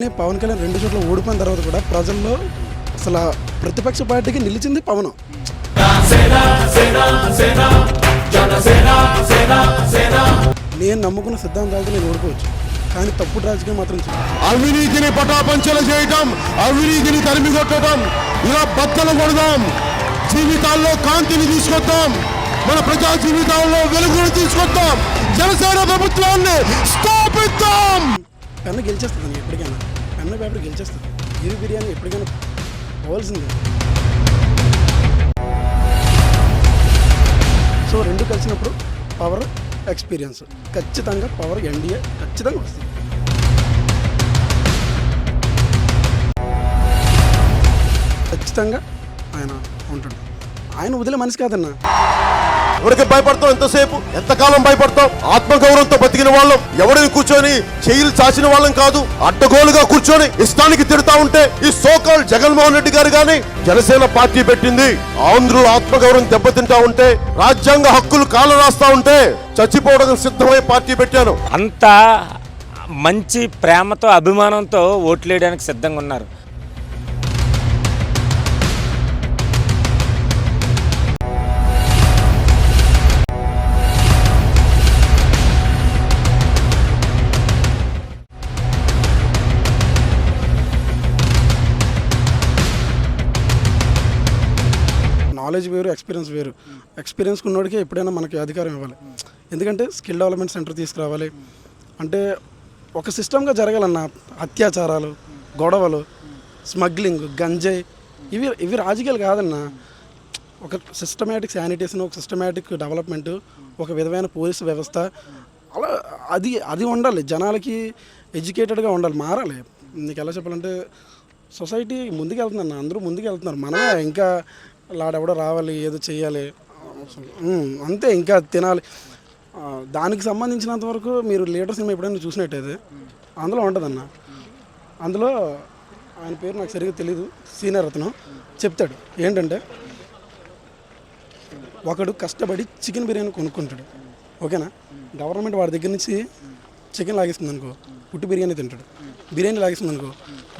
పవన్ కళ్యాణ్ రెండు చోట్ల ఓడిపోయిన తర్వాత కూడా ప్రజల్లో అసలు ప్రతిపక్ష పార్టీకి నిలిచింది పవన్. నేను నమ్ముకున్న సిద్ధాంతాలతో నేను ఓడిపోవచ్చు. కానీ తప్పుడు రాజకీయం మాత్రం అవినీతిని పటాపంచలు చేయటం అవినీతిని తరిమి కొట్టడం ఇలా బద్దలు కొడదాం జీవితాల్లో కాంతిని తీసుకొద్దాం మన ప్రజా జీవితాల్లో వెలుగును తీసుకొద్దాం జనసేన ప్రభుత్వాన్ని స్థాపిద్దాం! పెన్ను గెలిచేస్తుంది ఎప్పటికైనా. పెన్ను పేపర్ గెలిచేస్తుంది ఇది బిర్యానీ ఎప్పటికైనా పోవాల్సిందే. సో రెండు కలిసినప్పుడు పవర్ ఎక్స్పీరియన్స్. ఖచ్చితంగా పవర్ ఎన్డీఏ ఖచ్చితంగా వస్తుంది. ఖచ్చితంగా ఆయన ఉంటాడు. ఆయన వదిలే మనిషి కాదన్నా. ఎవరికి భయపడతాం ఎంతసేపు? ఎంతకాలం భయపడతాం ఆత్మగౌరవంతో బతికిన వాళ్ళం. ఎవరిని కూర్చొని చెయ్యిలు చాచిన వాళ్ళం కాదు. అడ్డగోలుగా కూర్చొని ఇష్టానికి తిడతా ఉంటే ఈ సోకాల్ జగన్మోహన్ రెడ్డి గారు గాని జనసేన పార్టీ పెట్టింది. ఆంధ్రుల ఆత్మగౌరవం దెబ్బతింటా ఉంటే రాజ్యాంగ హక్కులు కాలు రాస్తా ఉంటే చచ్చిపోవడం సిద్ధమై పార్టీ పెట్టాను. అంత మంచి ప్రేమతో అభిమానంతో ఓట్లేయడానికి సిద్ధంగా ఉన్నారు. నాలెడ్జ్ వేరు ఎక్స్పీరియన్స్ వేరు. ఎక్స్పీరియన్స్ ఉన్నోడికి ఎప్పుడైనా మనకి అధికారం ఇవ్వాలి. ఎందుకంటే స్కిల్ డెవలప్మెంట్ సెంటర్ తీసుకురావాలి. అంటే ఒక సిస్టమ్గా జరగాలన్న అత్యాచారాలు గొడవలు స్మగ్లింగ్ గంజాయి ఇవి ఇవి రాజకీయాలు కాదన్న ఒక సిస్టమేటిక్ శానిటేషన్ ఒక సిస్టమేటిక్ డెవలప్మెంట్ ఒక విధమైన పోలీసు వ్యవస్థ అలా అది అది ఉండాలి. జనాలకి ఎడ్యుకేటెడ్గా ఉండాలి. మారాలి. నీకు ఎలా చెప్పాలంటే సొసైటీ ముందుకెళ్తుందన్న అందరూ ముందుకు వెళ్తున్నారు మనమే ఇంకా లాడెవడో రావాలి ఏదో చేయాలి అంతే ఇంకా తినాలి. దానికి సంబంధించినంత వరకు మీరు లీటర్ సినిమా ఎప్పుడైనా చూసినట్టయితే అందులో ఉంటుందన్న. అందులో ఆయన పేరు నాకు సరిగ్గా తెలియదు సీనియర్ అతను చెప్తాడు. ఏంటంటే ఒకడు కష్టపడి చికెన్ బిర్యానీ కొనుక్కుంటాడు. ఓకేనా? గవర్నమెంట్ వాడి దగ్గర నుంచి చికెన్ లాగేస్తుంది అనుకో పుట్టి బిర్యానీ తింటాడు. బిర్యానీ లాగేస్తుంది అనుకో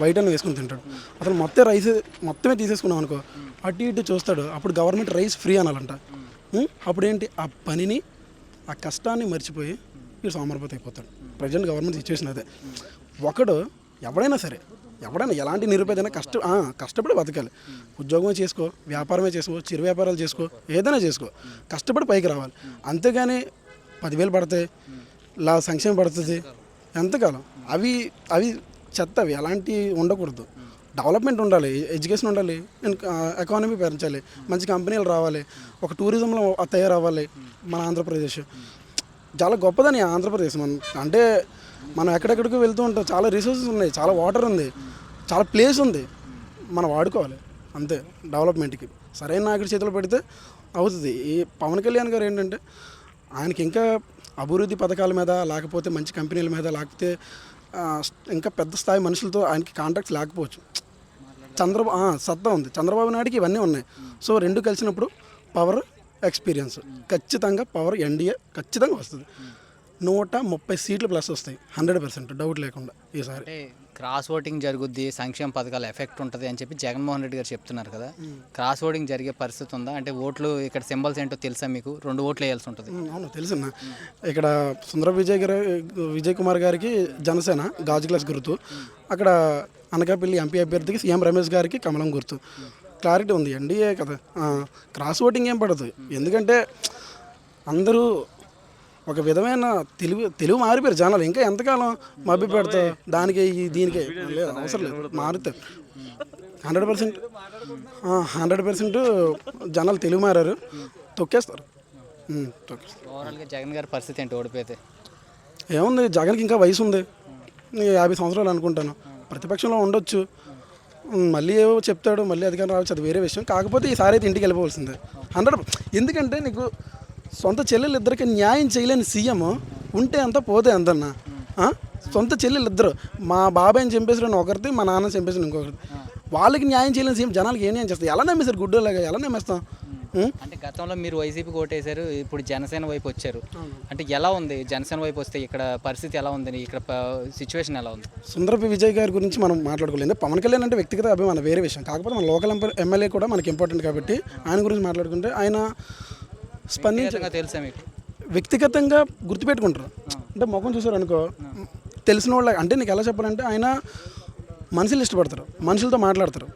వైట్ అన్న వేసుకుని తింటాడు. అతను మొత్తం రైస్ మొత్తమే తీసేసుకున్నాం అనుకో అటు ఇటు చూస్తాడు. అప్పుడు గవర్నమెంట్ రైస్ ఫ్రీ అనాలంట. ఉం? అప్పుడు ఏంటి ఆ పనిని ఆ కష్టాన్ని మర్చిపోయి వీడు సోమరపతి అయిపోతాడు. ప్రజెంట్ గవర్నమెంట్ సిచ్యువేషన్ అదే. ఒకడు ఎవడైనా సరే ఎవడైనా ఎలాంటి నిరుపేదైనా కష్ట కష్టపడి బతకాలి. ఉద్యోగమే చేసుకో వ్యాపారమే చేసుకో చిరు వ్యాపారాలు చేసుకో ఏదైనా చేసుకో. కష్టపడి పైకి రావాలి. అంతేగాని పదివేలు పడతాయి లా సంక్షేమం పడుతుంది ఎంతకాలం? అవి అవి చెత్త అవి అలాంటి ఉండకూడదు. డెవలప్మెంట్ ఉండాలి ఎడ్యుకేషన్ ఉండాలి ఎకానమీ పెంచాలి మంచి కంపెనీలు రావాలి ఒక టూరిజంలో తయారవ్వాలి మన ఆంధ్రప్రదేశ్. చాలా గొప్పదని ఆంధ్రప్రదేశ్ మనం అంటే మనం ఎక్కడెక్కడికి వెళ్తూ ఉంటాం చాలా రిసోర్సెస్ ఉన్నాయి చాలా వాటర్ ఉంది చాలా ప్లేస్ ఉంది. మనం వాడుకోవాలి అంతే డెవలప్మెంట్కి సరైన నాయకుడి చేతిలో పెడితే అవుతుంది. ఈ పవన్ కళ్యాణ్ గారు ఏంటంటే ఆయనకి ఇంకా అభివృద్ధి పథకాల మీద లేకపోతే మంచి కంపెనీల మీద లేకపోతే ఇంకా పెద్ద స్థాయి మనుషులతో ఆయనకి కాంటాక్ట్స్ లేకపోవచ్చు. చంద్రబాబు ఆ, సత్తా ఉంది. చంద్రబాబు నాయుడుకి ఇవన్నీ ఉన్నాయి. సో రెండు కలిసినప్పుడు పవర్ ఎక్స్పీరియన్స్ ఖచ్చితంగా పవర్ ఎన్డీఏ ఖచ్చితంగా వస్తుంది. నూట ముప్పై సీట్లు ప్లస్ వస్తాయి. హండ్రెడ్ పర్సెంట్ డౌట్ లేకుండా ఈసారి. క్రాస్ ఓటింగ్ జరుగుద్ది సంక్షేమ పథకాల ఎఫెక్ట్ ఉంటుంది అని చెప్పి జగన్మోహన్ రెడ్డి గారు చెప్తున్నారు కదా. క్రాస్ ఓటింగ్ జరిగే పరిస్థితి ఉందా? అంటే ఓట్లు ఇక్కడ సింబల్స్ ఏంటో తెలుసా మీకు? రెండు ఓట్లు వేయాల్సి ఉంటుంది. అవును తెలుసన్న ఇక్కడ సుందర విజయ్ గారి విజయ్ కుమార్ గారికి జనసేన గాజు గ్లాస్ గుర్తు. అక్కడ అనకాపల్లి ఎంపీ అభ్యర్థికి సీఎం రమేష్ గారికి కమలం గుర్తు. క్లారిటీ ఉంది ఎన్డీఏ కదా. క్రాస్ ఓటింగ్ ఏం పడదు. ఎందుకంటే అందరూ ఒక విధమైన తెలుగు తెలుగు మారిపోయారు జనాలు. ఇంకా ఎంతకాలం మభ్య పెడతావు దానికి ఈ దీనికి? లేదు అవసరం లేదు. మారుతారు. హండ్రెడ్ పర్సెంట్ హండ్రెడ్ పర్సెంట్ జనాలు తెలుగు మారారు. తొక్కేస్తారు. ఓవరాల్గా జగన్ గారి పరిస్థితి ఏంటి ఓడిపోతే? ఏముంది? జగన్కి ఇంకా వయసు ఉంది. యాభై సంవత్సరాలు అనుకుంటాను. ప్రతిపక్షంలో ఉండొచ్చు. మళ్ళీ ఏవో చెప్తాడు మళ్ళీ అధికారం రావచ్చు. అది వేరే విషయం. కాకపోతే ఈసారి అయితే ఇంటికి వెళ్ళిపోవాల్సిందే. హండ్రెడ్ ఎందుకంటే నీకు సొంత చెల్లెలు ఇద్దరికి న్యాయం చేయలేని సీఎం ఉంటే అంత పోతే అంతన్నా? సొంత చెల్లెలు ఇద్దరు మా బాబాయ్ని చంపేసిన ఒకరిది మా నాన్న చంపేసిన ఇంకొకరిది. వాళ్ళకి న్యాయం చేయలేని సీఎం జనాలకి ఏం న్యాయం చేస్తాం ఎలా నమ్మేశారు గుడ్డోలాగా ఎలా నమ్మేస్తాం? అంటే గతంలో మీరు వైసీపీకి ఓటేశారు ఇప్పుడు జనసేన వైపు వచ్చారు. అంటే ఎలా ఉంది? జనసేన వైపు వస్తే ఇక్కడ పరిస్థితి ఎలా ఉంది? ఇక్కడ సిచ్యువేషన్ ఎలా ఉంది? సుందరపి విజయ్ గారి గురించి మనం మాట్లాడుకోలేదు. పవన్ కళ్యాణ్ అంటే వ్యక్తిగత అభిమానం వేరే విషయం. కాకపోతే మన లోకల్ ఎమ్మెల్యే కూడా మనకి ఇంపార్టెంట్ కాబట్టి ఆయన గురించి మాట్లాడుకుంటే ఆయన స్పందించ వ్యక్తిగతంగా తెలుసా మీకు? వ్యక్తిగతంగా గుర్తుపెట్టుకుంటారు. అంటే ముఖం చూసారు అనుకో తెలిసిన వాళ్ళ అంటే నీకు ఎలా చెప్పాలంటే ఆయన మనుషులు ఇష్టపడతారు మనుషులతో మాట్లాడతారు.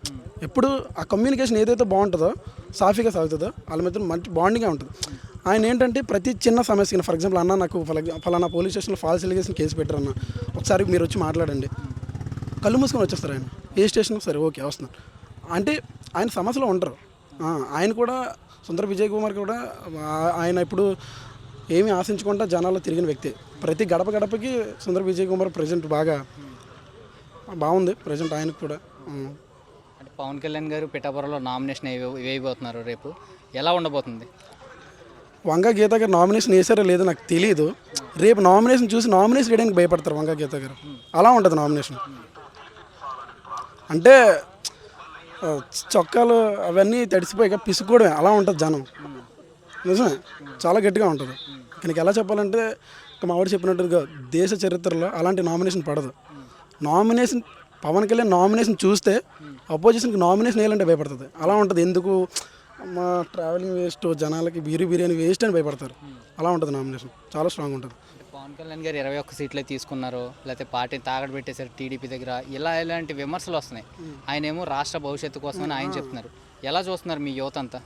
ఎప్పుడు ఆ కమ్యూనికేషన్ ఏదైతే బాగుంటుందో సాఫీగా సాగుతుందో వాళ్ళ మధ్య మంచి బాండింగ్గా ఉంటుంది. ఆయన ఏంటంటే ప్రతి చిన్న సమస్యకి ఫర్ ఎగ్జాంపుల్ అన్న నాకు ఫల- ఫలానా పోలీస్ స్టేషన్లో ఫాల్స్ ఎలిగేషన్ కేసు పెట్టారన్న ఒకసారి మీరు వచ్చి మాట్లాడండి. కళ్ళు మూసుకొని వచ్చేస్తారు ఆయన. ఏ స్టేషన్ సరే ఓకే వస్తున్నారు. అంటే ఆయన సమస్యలో ఉంటారు. ఆయన కూడా సుందర విజయ్ కుమార్ కూడా ఆయన ఇప్పుడు ఏమీ ఆశించకుండా జనాల్లో తిరిగిన వ్యక్తి. ప్రతి గడప గడపకి సుందర విజయ్ కుమార్ ప్రజెంట్ బాగా బాగుంది ప్రజెంట్ ఆయనకు కూడా. అంటే పవన్ కళ్యాణ్ గారు పిఠాపురంలో నామినేషన్ వేయబోతున్నారు రేపు. ఎలా ఉండబోతుంది? వంగ గీత గారు నామినేషన్ వేసారో లేదో నాకు తెలియదు రేపు నామినేషన్ చూసి నామినేషన్ వేయడానికి భయపడతారు వంగ గీత గారు. అలా ఉంటుంది నామినేషన్. అంటే చొక్కాలు అవన్నీ తడిసిపోయి పిసుకోవడమే అలా ఉంటుంది జనం. నిజమే? చాలా గట్టిగా ఉంటుంది. దీనికి ఎలా చెప్పాలంటే ఇక మా ఆవిడ చెప్పినట్టుగా దేశ చరిత్రలో అలాంటి నామినేషన్ పడదు. నామినేషన్ పవన్ కళ్యాణ్ నామినేషన్ చూస్తే అపోజిషన్కి నామినేషన్ వేయాలంటే భయపడుతుంది. అలా ఉంటుంది. ఎందుకు? మా ట్రావెలింగ్ వేస్ట్ జనాలకి బీరు బిర్యానీ వేస్ట్ అని భయపడతారు. అలా ఉంటుంది నామినేషన్. చాలా స్ట్రాంగ్ ఉంటుంది. పవన్ కళ్యాణ్ గారు ఇరవై ఒక్క సీట్లే తీసుకున్నారు. లేకపోతే పార్టీని తాగడ పెట్టేశారు టీడీపీ దగ్గర. ఇలా ఇలాంటి విమర్శలు వస్తున్నాయి. ఆయన ఏమో రాష్ట్ర భవిష్యత్తు కోసమని ఆయన చెప్తున్నారు. ఎలా చూస్తున్నారు మీ యువత అంతా?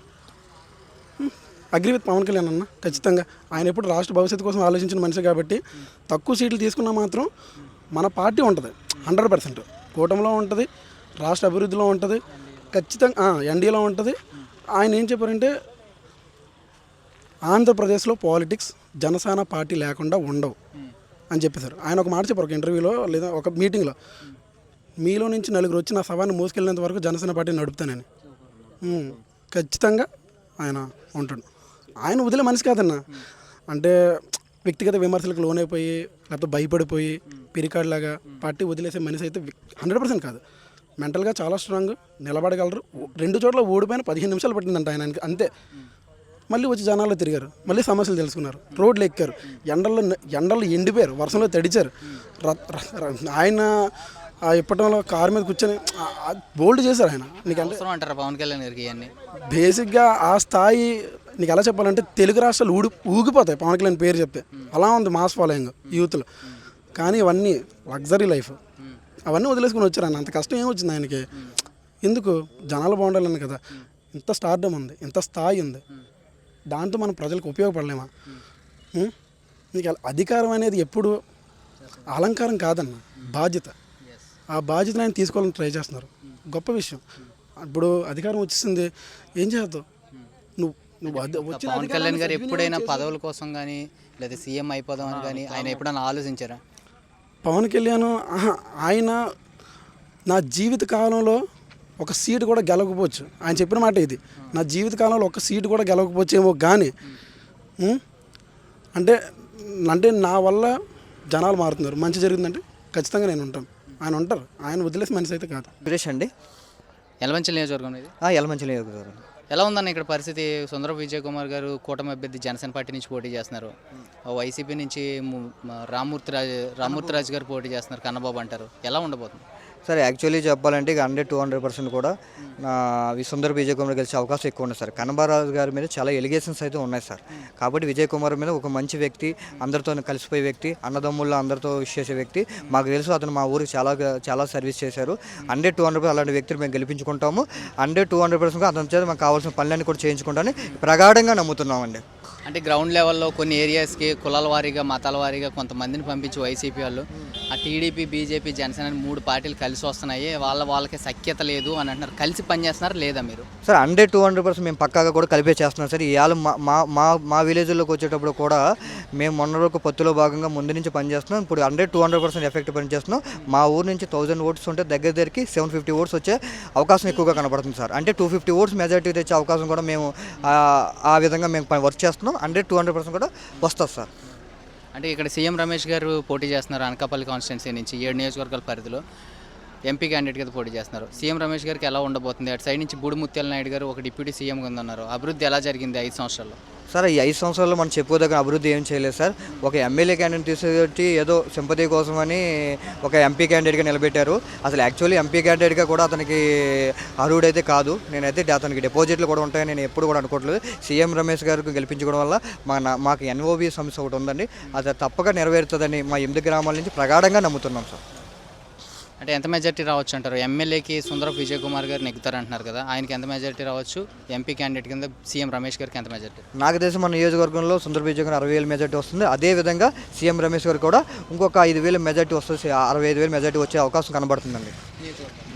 అగ్రి విత్ పవన్ కళ్యాణ్ అన్న ఖచ్చితంగా. ఆయన ఎప్పుడు రాష్ట్ర భవిష్యత్తు కోసం ఆలోచించిన మనిషి కాబట్టి తక్కువ సీట్లు తీసుకున్నా మాత్రం మన పార్టీ ఉంటుంది హండ్రెడ్ పర్సెంట్. కూటమిలో ఉంటుంది రాష్ట్ర అభివృద్ధిలో ఉంటుంది ఖచ్చితంగా ఎన్డీఏలో ఉంటుంది. ఆయన ఏం చెప్పారంటే ఆంధ్రప్రదేశ్లో పాలిటిక్స్ జనసేన పార్టీ లేకుండా ఉండవు అని చెప్పేశారు. ఆయన ఒక మాట చెప్పారు ఒక ఇంటర్వ్యూలో లేదా ఒక మీటింగ్లో. మీలో నుంచి నలుగురు వచ్చి నా సభాన్ని మోసుకెళ్ళినంత వరకు జనసేన పార్టీ నడుపుతానని. ఖచ్చితంగా ఆయన ఉంటాడు. ఆయన వదిలే మనిషి కాదన్న. అంటే వ్యక్తిగత విమర్శలకు లోనైపోయి లేకపోతే భయపడిపోయి పిరికాడ్లాగా పార్టీ వదిలేసే మనిషి అయితే హండ్రెడ్ పర్సెంట్ కాదు. మెంటల్గా చాలా స్ట్రాంగ్ నిలబడగలరు. రెండు చోట్ల ఓడిపోయిన పదిహేను నిమిషాలు పట్టిందంట ఆయన. అంతే. మళ్ళీ వచ్చి జనాల్లో తిరిగారు. మళ్ళీ సమస్యలు తెలుసుకున్నారు. రోడ్లు ఎక్కారు. ఎండల్లో ఎండల్లో ఎండిపోయారు. వర్షంలో తడిచారు. ఆయన ఇప్పటంలో కారు మీద కూర్చొని బోల్డ్ చేశారు ఆయన. అంటారా పవన్ కళ్యాణ్ గారికి ఇవన్నీ? బేసిక్గా ఆ స్థాయి నీకు ఎలా చెప్పాలంటే తెలుగు రాష్ట్రాలు ఊడి ఊగిపోతాయి. పవన్ కళ్యాణ్ పేరు చెప్తే. అలా ఉంది మాస్ ఫాలోయింగ్ యూత్లో. కానీ ఇవన్నీ లగ్జరీ లైఫ్. అవన్నీ వదిలేసుకుని వచ్చారు ఆయన. అంత కష్టం ఏం వచ్చింది ఆయనకి? ఎందుకు? జనాలు బాగుండాలని కదా. ఇంత స్టార్డమ్ ఉంది. ఇంత స్థాయి ఉంది. దాంతో మనం ప్రజలకు ఉపయోగపడలేమా? నీకు అధికారం అనేది ఎప్పుడు అలంకారం కాదన్న బాధ్యత. ఆ బాధ్యతను ఆయన తీసుకోవాలని ట్రై చేస్తున్నారు. గొప్ప విషయం. ఇప్పుడు అధికారం వచ్చేసింది ఏం చేద్దాం నువ్వు నువ్వు వచ్చిన పవన్ కళ్యాణ్ గారు ఎప్పుడైనా పదవుల కోసం కానీ లేదా సీఎం అయిపోదామని కానీ ఆయన ఎప్పుడైనా ఆలోచించారా? పవన్ కళ్యాణ్ ఆయన నా జీవిత కాలంలో ఒక సీటు కూడా గెలవకపోవచ్చు. ఆయన చెప్పిన మాట ఇది. నా జీవిత కాలంలో ఒక సీటు కూడా గెలవకపోవచ్చేమో కానీ? అంటే అంటే నా వల్ల జనాలు మారుతున్నారు. మంచి జరిగిందంటే ఖచ్చితంగా నేను ఉంటాను. ఆయన ఉంటారు. ఆయన వదిలేసి మనిషి అయితే కాదు. సురేష్ అండి? ఎలమంచల్ నియోజకవర్గం ఇది. ఆ, యలమంచిలి నియోజకవర్గం. ఎలా ఉందన్న ఇక్కడ పరిస్థితి? సుందర విజయ్ కుమార్ గారు కూటమి అభ్యర్థి జనసేన పార్టీ నుంచి పోటీ చేస్తున్నారు. ఆ వైసీపీ నుంచి ము- మ- రామ్మూర్తి రాజు రామ్మూర్తి రాజు గారు పోటీ చేస్తున్నారు కన్నబాబు అంటారు. ఎలా ఉండబోతుంది? సార్ యాక్చువల్లీ చెప్పాలంటే ఇక హండ్రెడ్ టూ హండ్రెడ్ పర్సెంట్ కూడా నా సుందర్ విజయ్ కుమార్ గెలిచే అవకాశం ఎక్కువ ఉంది సార్. కనబారాజు గారి మీద చాలా ఎలిగేషన్స్ అయితే ఉన్నాయి సార్. కాబట్టి విజయ్ కుమార్ మీద ఒక మంచి వ్యక్తి అందరితో కలిసిపోయే వ్యక్తి అన్నదమ్ముల్లో అందరితో చేసే వ్యక్తి. మాకు తెలుసు అతను మా ఊరికి చాలా చాలా సర్వీస్ చేశారు. హండ్రెడ్ టూ హండ్రెడ్ అలాంటి వ్యక్తిని మేము గెలిపించుకుంటాము. హండ్రెడ్ టూ హండ్రెడ్ పర్సెంట్ అతని చేత మాకు కావాల్సిన పనులన్నీ కూడా చేయించుకుంటామని ప్రగాఢంగా నమ్ముతున్నామండి. అంటే గ్రౌండ్ లెవెల్లో కొన్ని ఏరియాస్కి కులాల వారీగా మతాల వారీగా కొంతమందిని పంపించి వైసీపీ వాళ్ళు టీడీపీ బీజేపీ జనసేన అని మూడు పార్టీలు కలిసి వస్తున్నాయి. వాళ్ళ వాళ్ళకి సఖ్యత లేదు అని అంటున్నారు. కలిసి పనిచేస్తున్నారు లేదా మీరు? Sir hundred two hundred percent మేము పక్కాగా కూడా కలిపే చేస్తున్నాం సార్. ఇవాళ మా మా మా మా విలేజ్లోకి వచ్చేటప్పుడు కూడా మేము మొన్న వరకు పత్తులో భాగంగా ముందు నుంచి పనిచేస్తున్నాం. ఇప్పుడు hundred two hundred percent effect పనిచేస్తున్నాం. మా ఊరు నుంచి థౌసండ్ ఓట్స్ ఉంటే దగ్గర దగ్గరికి సెవెన్ ఫిఫ్టీ ఓట్స్ వచ్చే అవకాశం ఎక్కువగా కనబడుతుంది సార్. అంటే టూ ఫిఫ్టీ ఓట్స్ మెజార్టీ తెచ్చే అవకాశం కూడా మేము ఆ విధంగా మేము వర్క్ చేస్తున్నాం. హండ్రెడ్ టూ హండ్రెడ్ పర్సెంట్ కూడా వస్తుంది సార్. అంటే ఇక్కడ సీఎం రమేష్ గారు పోటీ చేస్తున్నారు అనకాపల్లి కాన్స్టిట్యున్సీ నుంచి ఏడు నియోజకవర్గాల పరిధిలో. ఎంపీ క్యాండిడేట్ కింద పోటీ చేస్తున్నారు. సీఎం రమేష్ గారికి ఎలా ఉండబోతుంది? అటు సైడ్ నుంచి బూడిముత్యాల నాయుడు గారు ఒక డిప్యూటీ సీఎం కింద ఉన్నారు. అభివృద్ధి ఎలా జరిగింది ఐదు సంవత్సరాల్లో? సార్ ఈ ఐదు సంవత్సరాల్లో మనం చెప్పుకోదగ్గ అభివృద్ధి ఏం చేయలేదు సార్. ఒక ఎమ్మెల్యే క్యాండిడేట్ తీసుకొచ్చి ఏదో సింపతి కోసమని ఒక ఎంపీ క్యాండిడేట్గా నిలబెట్టారు. అసలు యాక్చువల్లీ ఎంపీ క్యాండిడేట్గా కూడా అతనికి అర్హుడైతే కాదు. నేనైతే అతనికి డిపాజిట్లు కూడా ఉంటాయని నేను ఎప్పుడు కూడా అనుకోవట్లేదు. సీఎం రమేష్ గారికి గెలిపించుకోవడం వల్ల మా మాకు ఎన్ఓబి సమస్య ఒకటి ఉందండి. అది తప్పక నెరవేరుతుందని మా ఎనిమిది గ్రామాల నుంచి ప్రగాఢంగా నమ్ముతున్నాం సార్. అంటే ఎంత మెజార్టీ రావచ్చు అంటారు? ఎమ్మెల్యేకి సుందరపు విజయ్ కుమార్ గారు నెగ్గుతారు అంటున్నారు కదా ఆయనకి ఎంత మెజార్టీ రావచ్చు? ఎంపీ క్యాండిడేట్ కింద సీఎం రమేష్ గారికి ఎంత మెజార్టీ నాకు తెలిసి మన నియోజకవర్గంలో సుందర విజయ్ గారు అరవై వేల మెజార్టీ వస్తుంది. అదే విధంగా సీఎం రమేష్ గారు కూడా ఇంకొక ఐదు వేల మెజార్టీ వస్తుంది. అరవై ఐదు వేల మెజార్టీ వచ్చే అవకాశం కనబడుతుందండి.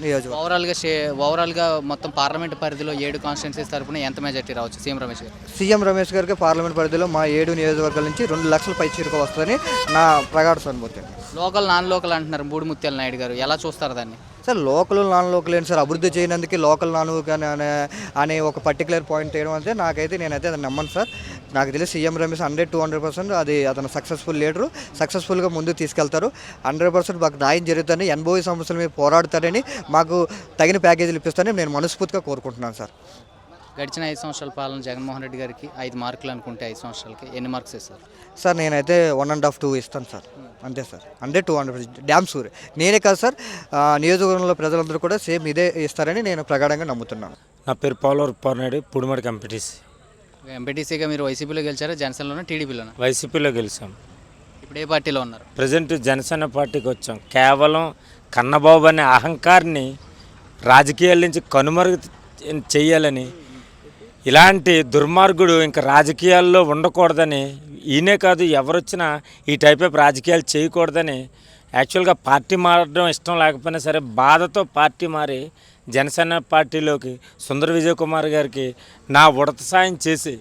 నియోజకవర్గం. ఓవరాల్గా షే ఓవరాల్గా మొత్తం పార్లమెంట్ పరిధిలో ఏడు కాన్స్టిట్యున్సీస్ తరపున ఎంత మెజార్టీ రావచ్చు సీఎం రమేష్ గారు సీఎం రమేష్ గారికి పార్లమెంట్ పరిధిలో మా ఏడు నియోజకవర్గాల నుంచి రెండు లక్షల పై చీరుక వస్తుందని నా ప్రగాఢ అనుభూతి లోకల్ నాన్ లోకల్ అంటున్నారు బూడి ముత్యాల నాయుడు గారు. ఎలా చూస్తారు దాన్ని? సార్ లోకల్ నాన్ లోకల్ ఏంటి సార్? అభివృద్ధి చేయనందుకు లోకల్ నాన్ అనే అనే ఒక పర్టికులర్ పాయింట్ చేయడం అంటే నాకైతే నేనైతే అది నమ్మను సార్. నాకు తెలిసి CM Ramesh hundred two hundred percent అది అతను సక్సెస్ఫుల్ లీడరు సక్సెస్ఫుల్గా ముందుకు తీసుకెళ్తారు. హండ్రెడ్ పర్సెంట్ మాకు న్యాయం జరుగుతుంది ఎనభై సంవత్సరాల మీద పోరాడతారని మాకు తగిన ప్యాకేజీలు ఇప్పిస్తారని నేను మనస్ఫూర్తిగా కోరుకుంటున్నాను సార్. గడిచిన ఐదు సంవత్సరాల పాలన జగన్మోహన్ రెడ్డి గారికి ఐదు మార్కులు అనుకుంటే ఐదు సంవత్సరాలకి ఎన్ని మార్క్స్ ఇస్తారు సార్ నేనైతే వన్ అండ్ హాఫ్ టూ ఇస్తాను సార్. అంతే sir. Hundred two hundred damn sure నేనే కాదు సార్ నియోజకవర్గంలో ప్రజలందరూ కూడా సేమ్ ఇదే ఇస్తారని నేను ప్రగాఢంగా నమ్ముతున్నాను. నా పేరు పోలవరం పోర్నాయుడు పుడిమడి కంపిటీస్ ఎంపీటీసీగా మీరు వైసీపీలో గెలిచారా జనసేనలోనే టీడీపీలోనా వైసీపీలో గెలిచాం. ఇప్పుడు ఏ పార్టీలో ఉన్నారు? ప్రజెంట్ జనసేన పార్టీకి వచ్చాం. కేవలం కన్నబాబు అనే అహంకారాన్ని రాజకీయాల నుంచి కనుమరుగు చేయాలని ఇలాంటి దుర్మార్గుడు ఇంకా రాజకీయాల్లో ఉండకూడదని ఈయనే కాదు ఎవరొచ్చినా ఈ టైప్ ఆఫ్ రాజకీయాలు చేయకూడదని యాక్చువల్గా పార్టీ మారడం ఇష్టం లేకపోయినా సరే బాధతో పార్టీ మారి జనసేన పార్టీలోకి సుందర విజయ్ కుమార్ గారికి నా ఉడత సాయం చేసి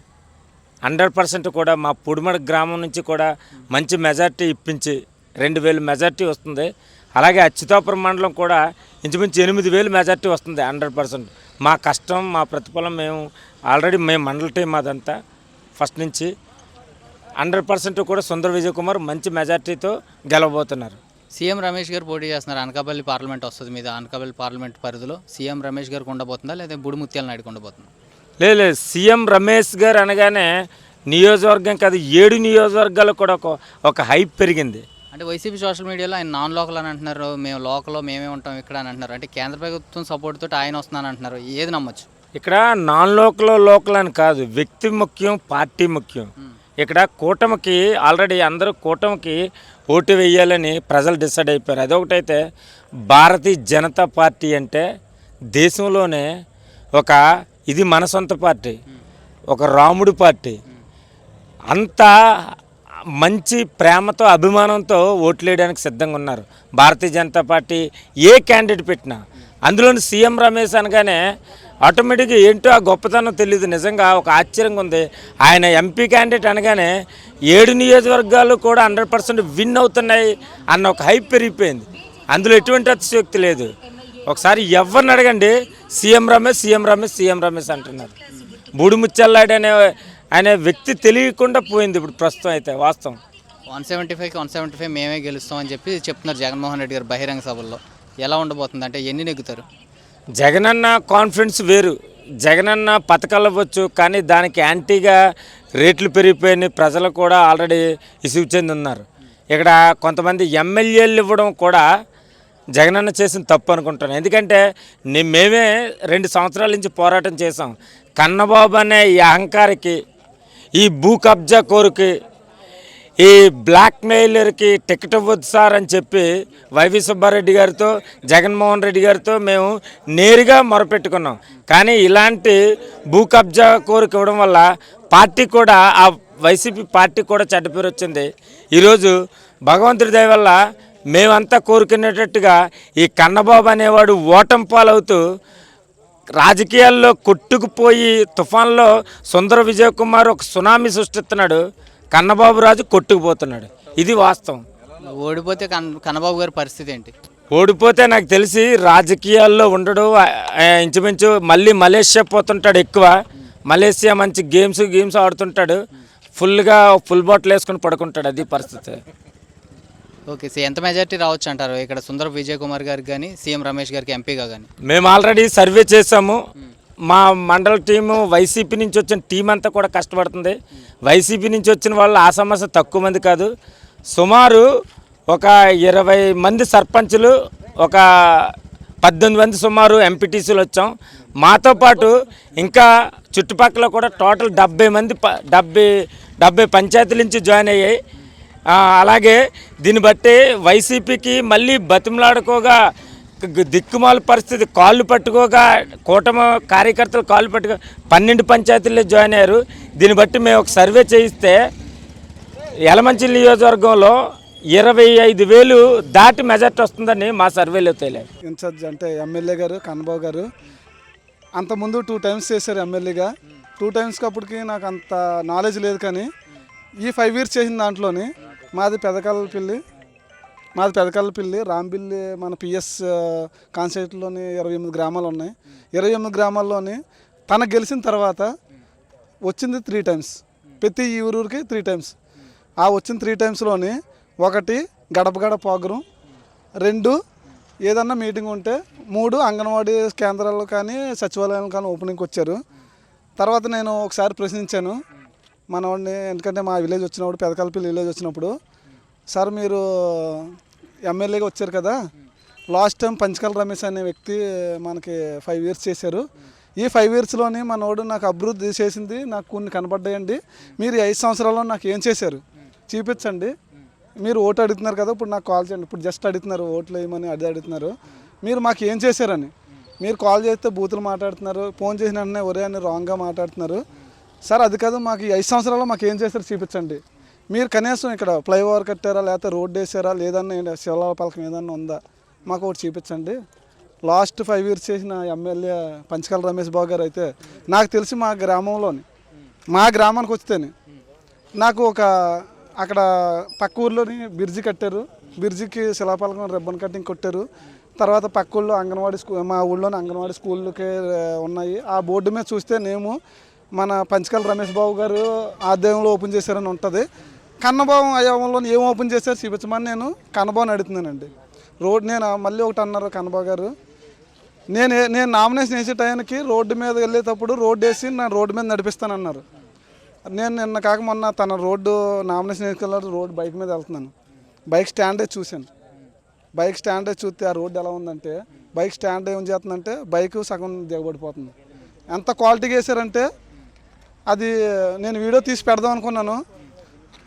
హండ్రెడ్ పర్సెంట్ కూడా మా పుడిమడ గ్రామం నుంచి కూడా మంచి మెజార్టీ ఇప్పించి రెండు వేలు మెజార్టీ వస్తుంది. అలాగే అచ్యుతాపురం మండలం కూడా ఇంచుమించు ఎనిమిది వేలు మెజార్టీ వస్తుంది హండ్రెడ్ పర్సెంట్. మా కష్టం మా ప్రతిఫలం మేము ఆల్రెడీ మేము మండల టీం అదంతా. ఫస్ట్ నుంచి హండ్రెడ్ పర్సెంట్ కూడా సుందర విజయ్ కుమార్ మంచి మెజార్టీతో గెలవబోతున్నారు. సీఎం రమేష్ గారు పోటీ చేస్తున్నారు. అనకాపల్లి పార్లమెంట్ వస్తుంది మీద అనకాపల్లి పార్లమెంట్ పరిధిలో. సీఎం రమేష్ గారికి ఉండబోతుందా లేదా బుడి ముత్యాల నాయుడుకి ఉండబోతుందా లేదు లేదు. సీఎం రమేష్ గారు అనగానే నియోజకవర్గం కాదు ఏడు నియోజకవర్గాలు కూడా ఒక హైప్ పెరిగింది. అంటే వైసీపీ సోషల్ మీడియాలో ఆయన నాన్ లోకల్ అని అంటున్నారు. మేము లోకల్లో మేమే ఉంటాం ఇక్కడ అని అంటున్నారు. అంటే కేంద్ర ప్రభుత్వం సపోర్ట్ తోటి ఆయన వస్తున్నాను అంటున్నారు. ఏది నమ్మొచ్చు? ఇక్కడ నాన్ లోకల్ లోకల్ అని కాదు. వ్యక్తి ముఖ్యం పార్టీ ముఖ్యం. ఇక్కడ కూటమికి ఆల్రెడీ అందరూ కూటమికి ఓటు వేయాలని ప్రజలు డిసైడ్ అయిపోయారు. అదొకటైతే భారతీయ జనతా పార్టీ అంటే దేశంలోనే ఒక ఇది మన సొంత పార్టీ. ఒక రాముడి పార్టీ. అంత మంచి ప్రేమతో అభిమానంతో ఓట్లేయడానికి సిద్ధంగా ఉన్నారు. భారతీయ జనతా పార్టీ ఏ క్యాండిడేట్ పెట్టినా. అందులోని సీఎం రమేష్ అనగానే ఆటోమేటిక్గా ఏంటో ఆ గొప్పతనం తెలియదు నిజంగా ఒక ఆశ్చర్యంగా ఉంది. ఆయన ఎంపీ క్యాండిడేట్ అనగానే ఏడు నియోజకవర్గాలు కూడా హండ్రెడ్ పర్సెంట్ విన్ అవుతున్నాయి అన్న ఒక హైప్ పెరిగిపోయింది. అందులో ఎటువంటి అతిశయోక్తి లేదు. ఒకసారి ఎవరిని అడగండి CM Ramesh CM Ramesh CM Ramesh అంటున్నారు. బూడిముచ్చల్లాడనే అనే వ్యక్తి తెలియకుండా పోయింది ఇప్పుడు ప్రస్తుతం అయితే వాస్తవం. వన్ సెవెంటీ ఫైవ్కి వన్ సెవెంటీ ఫైవ్ మేమే గెలుస్తామని చెప్పి చెప్తున్నారు జగన్మోహన్ రెడ్డి గారు బహిరంగ సభల్లో. ఎలా ఉండబోతుంది అంటే ఎన్ని నెగ్గుతారు? జగనన్న కాన్ఫిడెన్స్ వేరు. జగనన్న పథకాలు ఇవ్వచ్చు కానీ దానికి యాంటీగా రేట్లు పెరిగిపోయినాయి ప్రజలు కూడా ఆల్రెడీ ఇసుగు చెంది ఉన్నారు. ఇక్కడ కొంతమంది ఎమ్మెల్యేలు ఇవ్వడం కూడా జగనన్న చేసిన తప్పు అనుకుంటాను ఎందుకంటే మేమే రెండు సంవత్సరాల నుంచి పోరాటం చేసాం కన్నబాబు అనే ఈ అహంకారికి ఈ భూ కబ్జా కోరికి ఈ బ్లాక్ మెయిలర్కి టికెట్ ఇవ్వద్దు సార్ అని చెప్పి వైవి సుబ్బారెడ్డి గారితో జగన్మోహన్ రెడ్డి గారితో మేము నేరుగా మొరపెట్టుకున్నాం. కానీ ఇలాంటి భూ కబ్జా కోరిక ఇవ్వడం వల్ల పార్టీ కూడా ఆ వైసీపీ పార్టీ కూడా చెడ్డ పేరు వచ్చింది. ఈరోజు భగవంతుడి దయ వల్ల మేమంతా కోరుకునేటట్టుగా ఈ కన్నబాబు అనేవాడు ఓటం పాలవుతూ రాజకీయాల్లో కొట్టుకుపోయి తుఫాన్లో సుందర విజయ్ కుమార్ ఒక సునామీ సృష్టిస్తున్నాడు కన్నబాబు రాజు కొట్టుకుపోతున్నాడు. ఇది వాస్తవం. ఓడిపోతే కన్ కన్నబాబు గారి పరిస్థితి ఏంటి? ఓడిపోతే నాకు తెలిసి రాజకీయాల్లో ఉండడు ఇంచుమించు మళ్ళీ మలేషియా పోతుంటాడు ఎక్కువ. మలేషియా మంచి గేమ్స్ గేమ్స్ ఆడుతుంటాడు. ఫుల్గా ఫుల్ బాటిల్ వేసుకొని పడుకుంటాడు అది పరిస్థితి. ఓకే సో ఎంత మెజార్టీ రావచ్చు అంటారు? ఇక్కడ సుందర విజయ్ కుమార్ గారికి కానీ సీఎం రమేష్ గారికి ఎంపీగా కానీ మేము ఆల్రెడీ సర్వే చేసాము మా మండల టీము వైసీపీ నుంచి వచ్చిన టీం అంతా కూడా కష్టపడుతుంది. వైసీపీ నుంచి వచ్చిన వాళ్ళు ఆ సమస్య తక్కువ మంది కాదు. సుమారు ఒక ఇరవై మంది సర్పంచులు ఒక పద్దెనిమిది మంది సుమారు ఎంపీటీసీలు వచ్చాం. మాతో పాటు ఇంకా చుట్టుపక్కల కూడా టోటల్ డెబ్బై మంది డెబ్బై డెబ్బై పంచాయతీల నుంచి జాయిన్ అయ్యాయి. అలాగే దీన్ని బట్టి వైసీపీకి మళ్ళీ బతిమలాడుకోగా దిక్కుమాల పరిస్థితి కాళ్ళు పట్టుకోగా కూటమి కార్యకర్తలు కాళ్ళు పట్టుకో పన్నెండు పంచాయతీల్లో జాయిన్ అయ్యారు. దీన్ని బట్టి మేము ఒక సర్వే చేయిస్తే ఎలమంచి నియోజకవర్గంలో ఇరవై ఐదు వేలు దాటి మెజార్టీ వస్తుందని మా సర్వేలో తేలేదు ఇన్ఛార్జ్ అంటే ఎమ్మెల్యే గారు కన్నబాబు గారు. అంతకుముందు టూ టైమ్స్ చేశారు ఎమ్మెల్యేగా. టూ టైమ్స్కి అప్పటికి నాకు అంత నాలెడ్జ్ లేదు కానీ ఈ ఫైవ్ ఇయర్స్ చేసిన దాంట్లోని మాది పెదకల్లపిల్లి. మాది పెదకల్లపిల్లి రాంబిల్లి మన పిఎస్ కాన్స్టిట్యూట్లోని ఇరవై ఎనిమిది గ్రామాలు ఉన్నాయి. ఇరవై ఎనిమిది గ్రామాల్లోని తన గెలిచిన తర్వాత వచ్చింది త్రీ టైమ్స్ ప్రతి ఈ ఊరికి త్రీ టైమ్స్ ఆ వచ్చిన త్రీ టైమ్స్లోని ఒకటి గడప గడప పోగరం రెండు ఏదన్నా మీటింగ్ ఉంటే మూడు అంగన్వాడీ కేంద్రాలు కానీ సచివాలయాలు కానీ ఓపెనింగ్కి వచ్చారు. తర్వాత నేను ఒకసారి ప్రశ్నించాను మనవాడిని ఎందుకంటే మా విలేజ్ వచ్చినప్పుడు పెదకల్పల్లి విలేజ్ వచ్చినప్పుడు సార్ మీరు ఎమ్మెల్యేగా వచ్చారు కదా లాస్ట్ టైం పంచకల్ రమేష్ అనే వ్యక్తి మనకి ఫైవ్ ఇయర్స్ చేశారు. ఈ ఫైవ్ ఇయర్స్లోని మనోడు నాకు అభివృద్ధి చేసింది నాకు కొన్ని కనబడ్డాయండి. మీరు ఐదు సంవత్సరాల్లో నాకు ఏం చేశారు? చూపించండి. మీరు ఓటు అడుగుతున్నారు కదా ఇప్పుడు నాకు కాల్ చేయండి. ఇప్పుడు జస్ట్ అడుగుతున్నారు ఓట్లు వేయమని అది అడుగుతున్నారు. మీరు మాకు ఏం చేశారని? మీరు కాల్ చేస్తే బూతులు మాట్లాడుతున్నారు ఫోన్ చేసిన వెంటనే ఒరే అని రాంగ్గా మాట్లాడుతున్నారు. సార్ అది కాదు మాకు ఈ ఐదు సంవత్సరాల్లో మాకు ఏం చేస్తారు చూపించండి. మీరు కనీసం ఇక్కడ ఫ్లైఓవర్ కట్టారా లేకపోతే రోడ్ వేసారా లేదన్నా శివలాల పలకం ఏదన్నా ఉందా? మాకు ఒకటి చూపించండి. లాస్ట్ ఫైవ్ ఇయర్స్ చేసిన ఎమ్మెల్యే పంచకాల రమేష్ బాబు గారు అయితే నాకు తెలిసి మా గ్రామంలోని మా గ్రామానికి వస్తేనే నాకు ఒక అక్కడ పక్క ఊర్లోని బ్రిడ్జి కట్టారు. బ్రిడ్జికి శిలాపలకం రిబ్బన్ కటింగ్ కొట్టారు. తర్వాత పక్క ఊళ్ళో అంగన్వాడీ స్కూల్ మా ఊళ్ళోని అంగన్వాడీ స్కూళ్ళకే ఉన్నాయి. ఆ బోర్డు మీద చూస్తే నేను మన పంచకల్ రమేష్ బాబు గారు ఆధ్వర్యంలో ఓపెన్ చేశారని ఉంటుంది. కన్నభావం అయ్యవంలో ఏం ఓపెన్ చేశారు చూపించమని నేను కన్నభావం అడుగుతున్నానండి. రోడ్ నేను మళ్ళీ ఒకటి అన్నారు కన్నబాబు గారు. నేను నేను నామినేషన్ వేసే టైంకి రోడ్డు మీద వెళ్ళేటప్పుడు రోడ్డు వేసి నా రోడ్డు మీద నడిపిస్తానన్నారు. నేను నిన్న కాక మొన్న తన రోడ్డు నామినేషన్ వేసుకెళ్ళారు రోడ్డు బైక్ మీద వెళ్తున్నాను. బైక్ స్టాండే చూశాను. బైక్ స్టాండే చూస్తే ఆ రోడ్డు ఎలా ఉందంటే బైక్ స్టాండ్ ఏం చేస్తుందంటే బైక్ సగం దిగబడిపోతుంది. ఎంత క్వాలిటీగా వేసారంటే అది నేను వీడియో తీసి పెడదాం అనుకున్నాను.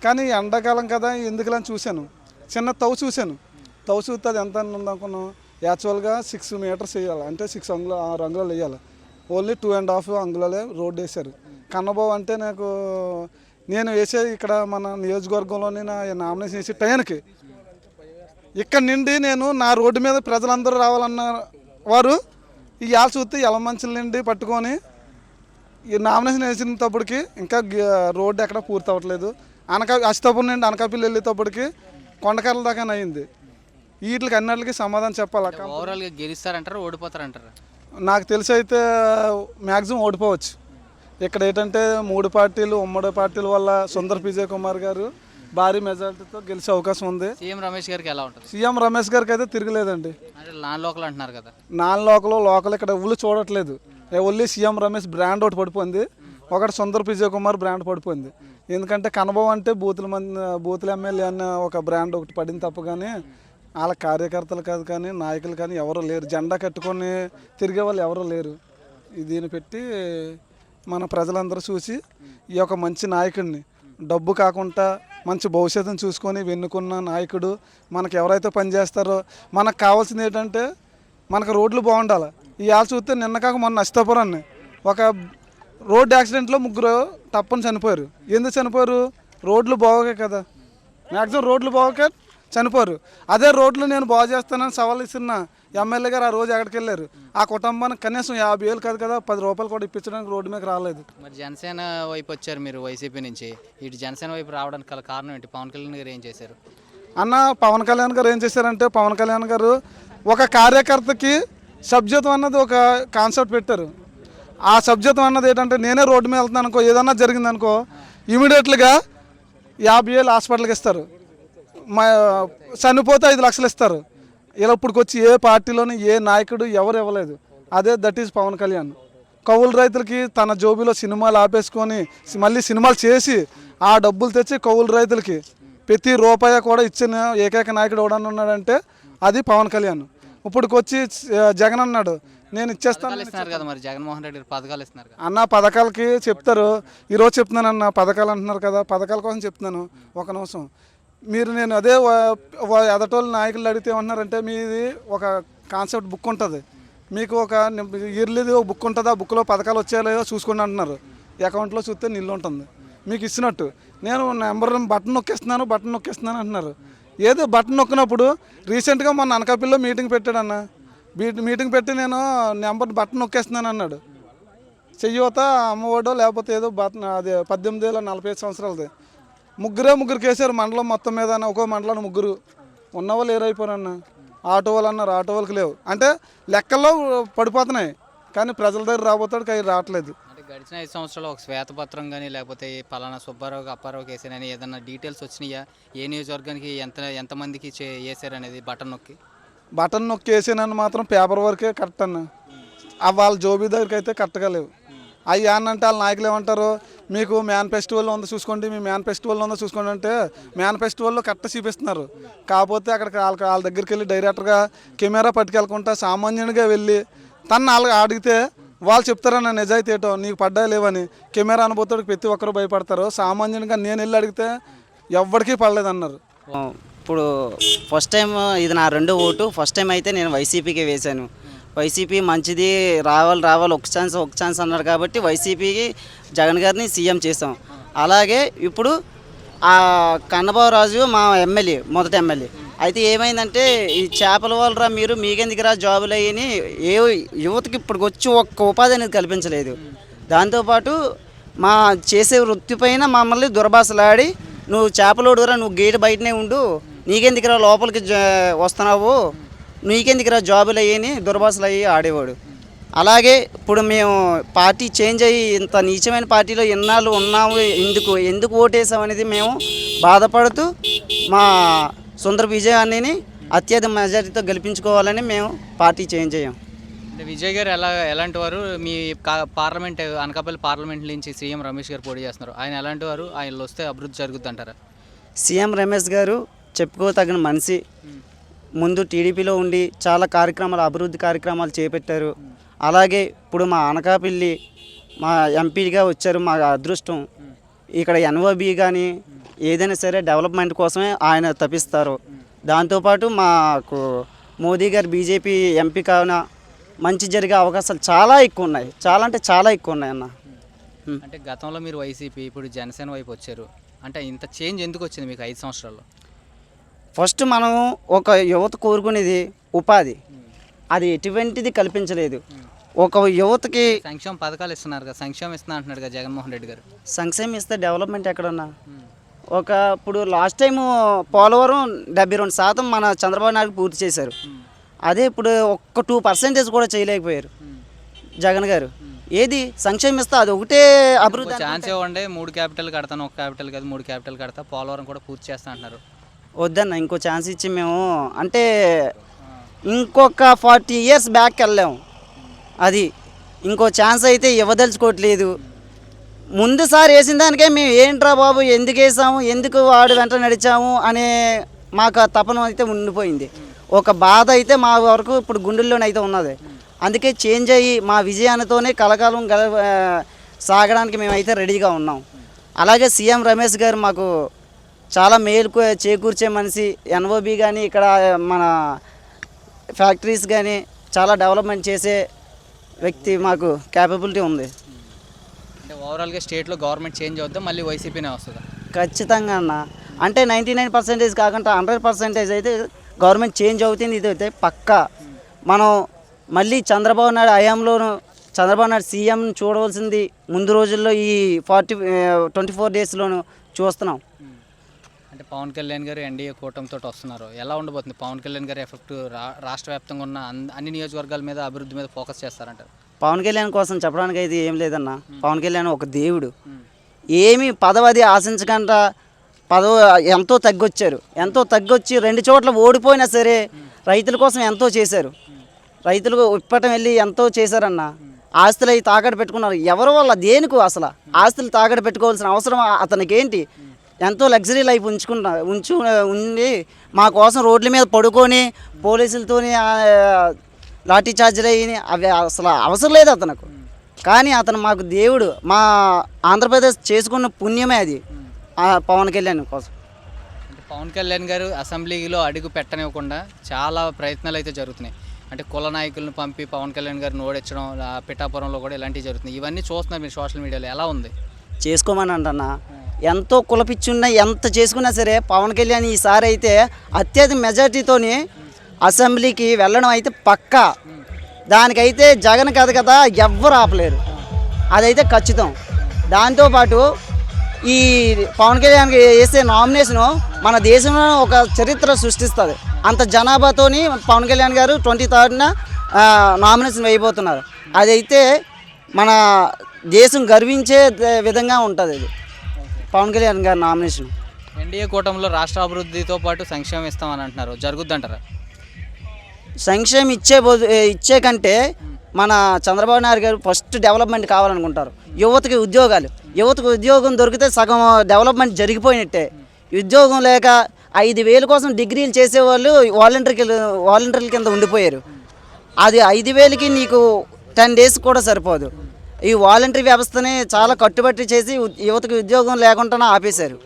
కానీ ఎండాకాలం కదా ఎందుకులని చూశాను. చిన్న తవ్వు చూశాను. తవ్వు చూస్తే అది ఎంత ఉంది అనుకున్నాను యాక్చువల్గా సిక్స్ మీటర్స్ వేయాలి. అంటే సిక్స్ అంగుల ఆరు అంగుళాలు వేయాలి. ఓన్లీ టూ అండ్ హాఫ్ అంగుళాలే రోడ్ వేశారు. కన్నబాబు అంటే నాకు నేను వేసే ఇక్కడ మన నియోజకవర్గంలోని నా నామినేషన్ వేసి టైంకి ఇక్కడ నుండి నేను నా రోడ్డు మీద ప్రజలందరూ రావాలన్న వారు ఈ యాల చూస్తే ఎలమంచుల నుండి పట్టుకొని ఈ నామినేషన్ వేసినప్పటికి ఇంకా రోడ్డు ఎక్కడ పూర్తి అవ్వట్లేదు అనకా అష్టపురం నుండి అనకాపల్లి వెళ్ళేటప్పటికి కొండకర్ల దాకా అయింది వీటికి అన్నిటికీ సమాధానం చెప్పాలి. ఓవరాల్గా గెలుస్తారంటారు ఓడిపోతారంటారు? నాకు తెలిసి అయితే మ్యాక్సిమం ఓడిపోవచ్చు. ఇక్కడ ఏంటంటే మూడు పార్టీలు ఉమ్మడి పార్టీల వల్ల సుందర్ పిజయ్ కుమార్ గారు భారీ మెజారిటీతో గెలిచే అవకాశం ఉంది. సీఎం రమేష్ గారికి ఎలా ఉంటుంది? సీఎం రమేష్ గారికి అయితే తిరగలేదండి. అంటే నాన్ లోకల్ అంటున్నారు కదా. నాన్ లోకల్ లోకల్ ఇక్కడ ఊళ్ళు చూడట్లేదు. ఓన్లీ సీఎం రమేష్ బ్రాండ్ ఒకటి పడిపోయింది. ఒకటి సుందర్ విజయ్ కుమార్ బ్రాండ్ పడిపోయింది. ఎందుకంటే కనబం అంటే బూతుల మంది బూతుల ఎమ్మెల్యే అన్న ఒక బ్రాండ్ ఒకటి పడింది తప్ప కానీ వాళ్ళ కార్యకర్తలు కాదు కానీ నాయకులు కానీ ఎవరు లేరు. జెండా కట్టుకొని తిరిగే వాళ్ళు ఎవరు లేరు. దీన్ని పెట్టి మన ప్రజలందరూ చూసి ఈ యొక్క మంచి నాయకుడిని డబ్బు కాకుండా మంచి భవిష్యత్తును చూసుకొని వెన్నుకున్న నాయకుడు మనకు ఎవరైతే పనిచేస్తారో మనకు కావాల్సింది ఏంటంటే మనకు రోడ్లు బాగుండాలి. ఈ ఆలు చూస్తే నిన్న కాక మొన్న నష్టపురాన్ని ఒక రోడ్ యాక్సిడెంట్లో ముగ్గురు తప్పని చనిపోయారు. ఎందుకు చనిపోయారు? రోడ్లు బాగోకే కదా. మ్యాక్సిమం రోడ్లు బాగోకే చనిపోరు అదే రోడ్లు నేను బాగు చేస్తానని సవాల్ ఇస్తున్న ఎమ్మెల్యే గారు ఆ రోజు ఎక్కడికి వెళ్ళారు? ఆ కుటుంబానికి కనీసం యాభై వేలు కాదు కదా పది రూపాయలు కూడా ఇప్పించడానికి రోడ్డు మీద రాలేదు. మరి జనసేన వైపు వచ్చారు మీరు వైసీపీ నుంచి. ఇటు జనసేన వైపు రావడానికి గల కారణం ఏంటి? పవన్ కళ్యాణ్ గారు ఏం చేశారు? అన్న పవన్ కళ్యాణ్ గారు ఏం చేశారంటే పవన్ కళ్యాణ్ గారు ఒక కార్యకర్తకి సభ్యత్వం అన్నది ఒక కాన్సెప్ట్ పెట్టారు. ఆ సబ్జెక్ట్ అన్నది ఏంటంటే నేనే రోడ్డు మీద వెళ్తున్నాను అనుకో ఏదన్నా జరిగిందనుకో ఇమీడియట్లుగా యాభై ఏళ్ళు హాస్పిటల్కి ఇస్తారు. మా చనిపోతే ఐదు లక్షలు ఇస్తారు. ఇలా ఇప్పటికొచ్చి ఏ పార్టీలోని ఏ నాయకుడు ఎవరు ఇవ్వలేదు. అదే దట్ ఈజ్ పవన్ కళ్యాణ్. కౌలు రైతులకి తన జోబీలో సినిమాలు ఆపేసుకొని మళ్ళీ సినిమాలు చేసి ఆ డబ్బులు తెచ్చి కౌలు రైతులకి ప్రతి రూపాయి కూడా ఇచ్చిన ఏకైక నాయకుడు ఎవడన్నా ఉన్నాడంటే అది పవన్ కళ్యాణ్. ఇప్పటికొచ్చి ఆ, జగన్ అన్నాడు నేను ఇచ్చేస్తాను పథకాలు ఇస్తున్నారు కదా మరి జగన్మోహన్ రెడ్డి గారు పథకాలు ఇస్తున్నారు కదా. అన్న పథకాలకి చెప్తారు. ఈరోజు చెప్తున్నాను అన్న పథకాలు అంటున్నారు కదా పథకాల కోసం చెప్తున్నాను ఒక నిమిషం. మీరు నేను అదే ఎదటోళ్ళ నాయకులు అడిగితే ఏమన్నారంటే మీది ఒక కాన్సెప్ట్ బుక్ ఉంటుంది. మీకు ఒక ఇయర్లీది ఒక బుక్ ఉంటుంది ఆ బుక్లో పథకాలు వచ్చాయో లేదో చూసుకోండి అంటున్నారు. అకౌంట్లో చూస్తే నిల్లు ఉంటుంది మీకు ఇచ్చినట్టు నేను నెంబర్ బటన్ నొక్కేస్తున్నాను బటన్ నొక్కేస్తున్నాను అంటున్నారు. ఏదో బటన్ నొక్కినప్పుడు రీసెంట్గా మొన్న అనకాపల్లిలో మీటింగ్ పెట్టాడన్న. బీ- మీటింగ్ పెట్టి నేను నెంబర్ బటన్ నొక్కేస్తున్నాను అన్నాడు. చెయ్యోత అమ్మఒడో లేకపోతే ఏదో బటన్ అది పద్దెనిమిది వేల నలభై ఐదు సంవత్సరాలది. ముగ్గురే ముగ్గురు కేసారు మండలం మొత్తం మీద అన్న ఒక్కో మండలం ముగ్గురు. ఉన్నవాళ్ళు ఏరైపోరన్న ఆటో వాళ్ళు అన్నారు ఆటో వాళ్ళకి లేవు. అంటే లెక్కల్లో పడిపోతున్నాయి. కానీ ప్రజల దగ్గర రాబోతాడు కానీ రావట్లేదు. గడిచిన ఐదు సంవత్సరాలు ఒక శ్వేతపత్రం కానీ లేకపోతే పలానా సుబ్బారావు అప్పారావు వేసారని ఏదైనా డీటెయిల్స్ వచ్చినాయా? ఏ నియోజకవర్గానికి ఎంత ఎంతమందికి చే వేసారనేది బటన్ నొక్కి? బటన్ నొక్కి వేసానని మాత్రం పేపర్ వరకే కరెక్ట్ అన్న. వాళ్ళ జోబీ దగ్గరికి అయితే కరెక్ట్గా లేవు. అవి అంటే వాళ్ళ నాయకులు ఏమంటారు? మీకు మ్యాన్ ఫెస్టివల్ ఉందో చూసుకోండి మీ మ్యాన్ ఫెస్టివల్ ఉందో చూసుకోండి అంటే మ్యాన్ ఫెస్టివల్లో కరెక్ట్ చూపిస్తున్నారు. కాకపోతే అక్కడికి వాళ్ళ వాళ్ళ దగ్గరికి వెళ్ళి డైరెక్టర్గా కెమెరా పట్టుకెళ్ళకుండా సామాన్యునిగా వెళ్ళి తను వాళ్ళకి అడిగితే వాళ్ళు చెప్తారన్న నిజాయితీ ఏటో నీకు పడ్డా లేవని కెమెరా అనుభూతుడికి ప్రతి ఒక్కరు భయపడతారు. సామాన్యునిగా నేను వెళ్ళి అడిగితే ఎవరికీ పడలేదన్నారు. ఇప్పుడు ఫస్ట్ టైం ఇది నా రెండో ఓటు. ఫస్ట్ టైం అయితే నేను వైసీపీకి వేశాను. వైసీపీ మంచిది రావాలి రావాలి ఒక ఛాన్స్ ఒక ఛాన్స్ అన్నారు కాబట్టి వైసీపీకి జగన్ గారిని సీఎం చేసాం అలాగే ఇప్పుడు ఆ కన్నబాబురాజు మా ఎమ్మెల్యే మొదటి ఎమ్మెల్యే. అయితే ఏమైందంటే ఈ చేపల వాళ్ళరా మీరు మీకెందుకురా జాబులు అయ్యని ఏ యువతకి ఇప్పటికి వచ్చి ఒక్క ఉపాధి అనేది కల్పించలేదు. దాంతోపాటు మా చేసే వృత్తి పైన మమ్మల్ని దుర్భాషలాడి నువ్వు చేపలోడురా నువ్వు గేట్ బయటనే ఉండు. నీకెందుకురా లోపలికి జా- వస్తున్నావు? నీకెందుకురా జాబులు అయ్యని దుర్భాషలు అయ్యి ఆడేవాడు. అలాగే ఇప్పుడు మేము పార్టీ చేంజ్ అయ్యి ఇంత నీచమైన పార్టీలో ఎన్నాళ్ళు ఉన్నాము ఎందుకు ఎందుకు ఓటేసాం అనేది మేము బాధపడుతూ మా సుందర విజయాన్ని అత్యధిక మెజారిటీతో గెలిపించుకోవాలని మేము పార్టీ చేంజ్ అయ్యాం అంటే విజయ్ గారు ఎలా ఎలాంటి వారు? మీ పార్లమెంట్ అనకాపల్లి పార్లమెంట్ నుంచి సీఎం రమేష్ గారు పోటీ చేస్తున్నారు. ఆయన ఎలాంటి వారు? ఆయన వస్తే అభివృద్ధి జరుగుద్ది అంటారా? సీఎం రమేష్ గారు చెప్పుకోతగిన మనిషి. ముందు టీడీపీలో ఉండి చాలా కార్యక్రమాలు అభివృద్ధి కార్యక్రమాలు చేపట్టారు. అలాగే ఇప్పుడు మా అనకాపల్లి మా ఎంపీగా వచ్చారు మా అదృష్టం. ఇక్కడ ఎన్ఓబి కానీ ఏదైనా సరే డెవలప్మెంట్ కోసమే ఆయన తప్పిస్తారు. దాంతోపాటు మాకు మోదీ గారు బీజేపీ ఎంపీ కావున మంచి జరిగే అవకాశాలు చాలా ఎక్కువ ఉన్నాయి. చాలా అంటే చాలా ఎక్కువ ఉన్నాయి అన్న. అంటే గతంలో మీరు వైసీపీ ఇప్పుడు జనసేన వైపు వచ్చారు. అంటే ఇంత చేంజ్ ఎందుకు వచ్చింది మీకు ఐదు సంవత్సరాల్లో? ఫస్ట్ మనం ఒక యువత కోరుకునేది ఉపాధి. అది ఎటువంటిది కల్పించలేదు. ఒక యువతకి సంక్షేమ పథకాలు ఇస్తున్నారు కదా సంక్షేమం ఇస్తున్నా అంటున్నాడు కదా జగన్మోహన్ రెడ్డి గారు. సంక్షేమం ఇస్తే డెవలప్మెంట్ ఎక్కడన్నా? ఒక ఇప్పుడు లాస్ట్ టైం పోలవరం డెబ్బై రెండు శాతం మన చంద్రబాబు నాయుడు పూర్తి చేశారు. అదే ఇప్పుడు ఒక్క టూ పర్సెంటేజ్ కూడా చేయలేకపోయారు. జగన్ గారు. ఏది సంక్షేమం ఇస్తే అది ఒకటే అభివృద్ధి ఛాన్స్ ఇవ్వండి మూడు క్యాపిటల్ కడతాను ఒక క్యాపిటల్ కాదు మూడు క్యాపిటల్ కడతా పోలవరం కూడా పూర్తి చేస్తా అంటున్నారు. వద్దన్న ఇంకో ఛాన్స్ ఇచ్చి మేము అంటే ఇంకొక ఫార్టీ ఇయర్స్ బ్యాక్ వెళ్ళాము అది ఇంకో ఛాన్స్ అయితే ఇవ్వదలుచుకోవట్లేదు. ముందుసారి వేసిన దానికే మేము ఏంట్రా బాబు ఎందుకు వేసాము ఎందుకు వాడు వెంట నడిచాము అనే మాకు ఆ తపన అయితే ఉండిపోయింది. ఒక బాధ అయితే మా వరకు ఇప్పుడు గుండెల్లోనైతే ఉన్నది. అందుకే చేంజ్ అయ్యి మా విజయానితోనే కలకాలం గల సాగడానికి మేమైతే రెడీగా ఉన్నాం. అలాగే సీఎం రమేష్ గారు మాకు చాలా మేలు చేకూర్చే మనిషి ఎన్ఓబి కానీ ఇక్కడ మన ఫ్యాక్టరీస్ కానీ చాలా డెవలప్మెంట్ చేసే వ్యక్తి మాకు క్యాపబిలిటీ ఉంది. అంటే ఓవరాల్గా స్టేట్లో గవర్నమెంట్ చేంజ్ అవుద్దా? మళ్ళీ వైసీపీనే వస్తుందా? ఖచ్చితంగా అన్న. అంటే నైంటీ నైన్ పర్సెంటేజ్ కాకుండా హండ్రెడ్ పర్సెంటేజ్ అయితే గవర్నమెంట్ చేంజ్ అవుతుంది ఇది అయితే పక్కా. మనం మళ్ళీ చంద్రబాబు నాయుడు హయాంలోను చంద్రబాబు నాయుడు సీఎం చూడవలసింది ముందు రోజుల్లో ఈ ఫార్టీ ట్వంటీ ఫోర్ డేస్లోను చూస్తున్నాం. అంటే పవన్ కళ్యాణ్ గారు ఎన్డీఏ కూటమితో వస్తున్నారు. ఎలా ఉండబోతుంది? పవన్ కళ్యాణ్ గారి ఎఫెక్ట్ రా- రాష్ట్ర వ్యాప్తంగా ఉన్న అన్- అన్ని నియోజకవర్గాల మీద అభివృద్ధి మీద ఫోకస్ చేస్తారంటారు. పవన్ కళ్యాణ్ కోసం చెప్పడానికి అయితే ఏం లేదన్న. పవన్ కళ్యాణ్ ఒక దేవుడు. ఏమి పదవది ఆశించకుండా పదవ ఎంతో తగ్గొచ్చారు. ఎంతో తగ్గొచ్చి రెండు చోట్ల ఓడిపోయినా సరే రైతుల కోసం ఎంతో చేశారు. రైతులకు ఇప్పటం వెళ్ళి ఎంతో చేశారన్న. ఆస్తులు అవి తాకట్టు పెట్టుకున్నారు. ఎవరి వల్ల? దేనికి అసలు? ఆస్తులు తాకట్టు పెట్టుకోవాల్సిన అవసరం అతనికి ఏంటి ఎంతో లగ్జరీ లైఫ్ ఉంచుకున్న ఉంచు ఉండి మా కోసం రోడ్ల మీద పడుకొని పోలీసులతోని లాఠీ చార్జీలు అయ్యి అవి అసలు అవసరం లేదు అతనికి. కానీ అతను మాకు దేవుడు మా ఆంధ్రప్రదేశ్ చేసుకున్న పుణ్యమే అది. పవన్ కళ్యాణ్ కోసం. పవన్ కళ్యాణ్ గారు అసెంబ్లీలో అడుగు పెట్టనివ్వకుండా చాలా ప్రయత్నాలు అయితే జరుగుతున్నాయి. అంటే కుల నాయకులను పంపి పవన్ కళ్యాణ్ గారిని ఓడించడం పిఠాపురంలో కూడా ఇలాంటివి జరుగుతున్నాయి. ఇవన్నీ చూస్తున్నారు మీరు సోషల్ మీడియాలో. ఎలా ఉంది? చేసుకోమని అంటన్నా ఎంతో కులపిచ్చున్నా ఎంత చేసుకున్నా సరే పవన్ కళ్యాణ్ ఈసారి అయితే అత్యధిక మెజార్టీతోని అసెంబ్లీకి వెళ్ళడం అయితే పక్కా. దానికైతే జగన్ కథ కదా ఎవ్వరు ఆపలేరు. అదైతే ఖచ్చితం. దాంతోపాటు ఈ పవన్ కళ్యాణ్కి వేసే నామినేషను మన దేశంలో ఒక చరిత్ర సృష్టిస్తుంది. అంత జనాభాతోని పవన్ కళ్యాణ్ గారు ట్వంటీ థర్డ్న నామినేషన్ వేయబోతున్నారు. అదైతే మన దేశం గర్వించే విధంగా ఉంటుంది అది పవన్ కళ్యాణ్ గారి నామినేషన్. ఎన్డీఏ కూటమిలో రాష్ట్ర అభివృద్ధితో పాటు సంక్షేమం ఇస్తామని అంటున్నారు. జరుగుద్దంటారా? సంక్షేమం ఇచ్చే ఇచ్చే కంటే మన చంద్రబాబు నాయుడు గారు ఫస్ట్ డెవలప్మెంట్ కావాలనుకుంటారు. యువతకి ఉద్యోగాలు. యువతకు ఉద్యోగం దొరికితే సగం డెవలప్మెంట్ జరిగిపోయినట్టే. ఉద్యోగం లేక ఐదు వేల కోసం డిగ్రీలు చేసేవాళ్ళు వాలంటీర్కి వాలంటీర్ల కింద ఉండిపోయారు. అది ఐదు వేలకి నీకు టెన్ డేస్ కూడా సరిపోదు. ఈ వాలంటరీ వ్యవస్థని చాలా కట్టుబట్టి చేసి యువతకు ఉద్యోగం లేకుండా ఆపేశారు.